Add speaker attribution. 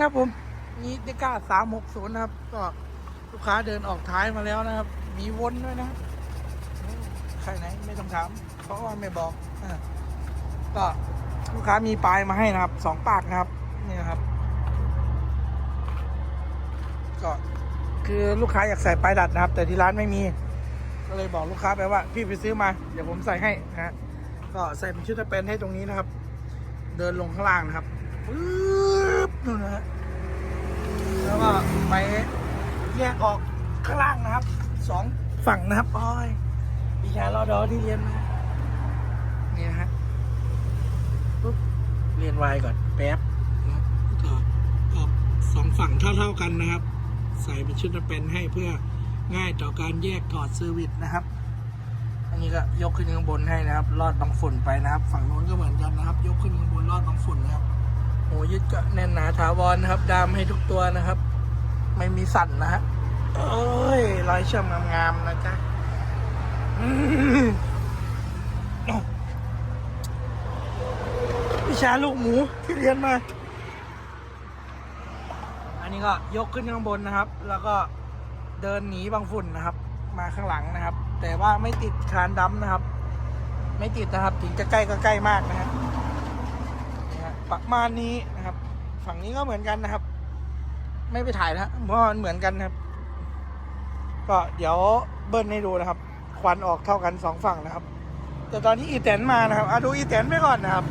Speaker 1: ครับผมนี่เดก้าสามหกศูนย์นะครับ ก็ลูกค้าเดินออกท้ายมาแล้วนะครับ มีวนด้วยนะใครไหนไม่ต้องถาม เพราะว่าไม่บอกอ่าก็ลูกค้ามีปลายมาให้นะครับสองปากนะครับนี่นะครับ ก็คือลูกค้าอยากใส่ปลายดัดนะครับ แต่ที่ร้านไม่มี ก็เลยบอกลูกค้าไปว่า พี่ไปซื้อมา เดี๋ยวผมใส่ให้นะก็ใส่เป็นชุดสเป็นให้ตรงนี้นะครับ เดินลงข้างล่างนะครับปึ๊บ นู่นนะฮะแล้วก็ไปแยกออกข้างล่างนะครับสองฝั่งนะครับอ้อยวิชารอดอที่เรียนมานี่นะฮะปุ๊บเรียนไวก่อนแป๊บนะครับก็ออกสองฝั่งเท่าๆกันนะครับ ใส่เป็นชุดสเปนให้เพื่อง่ายต่อการแยกถอดเซอร์วิสนะครับอันนี้ก็ยกขึ้นข้างบนให้นะครับรอดบางฝุ่นไปนะครับ ฝั่งโน้นก็เหมือนกันนะครับ ยกขึ้นข้างบนรอดบางฝุ่นนะครับ หยึดก็แน่นหนาถาวรนะครับ ดามให้ทุกตัวนะครับ ไม่มีสั่นนะฮะโอ้ยรอยเชื่อมงามๆนะจ๊ะวิชาลูกหมูที่เรียนมา อันนี้ก็ยกขึ้นข้างบนนะครับ แล้วก็เดินหนีบางฝุ่นนะครับ มาข้างหลังนะครับ แต่ว่าไม่ติดคานดำนะครับ ไม่ติดนะครับ ถึงจะใกล้ก็ใกล้มากนะฮะนี่ฮะ ประมาณนี้นะครับ ฝั่งนี้ก็เหมือนกันนะครับ ไม่ไปถ่ายแล้วเพราะมันเหมือนกันครับ ก็เดี๋ยวเบิ้ลให้ดูนะครับ ควันออกเท่ากันสองฝั่งนะครับ แต่ตอนนี้อีแตนมานะครับอะดูอีแตนไปก่อนนะครับ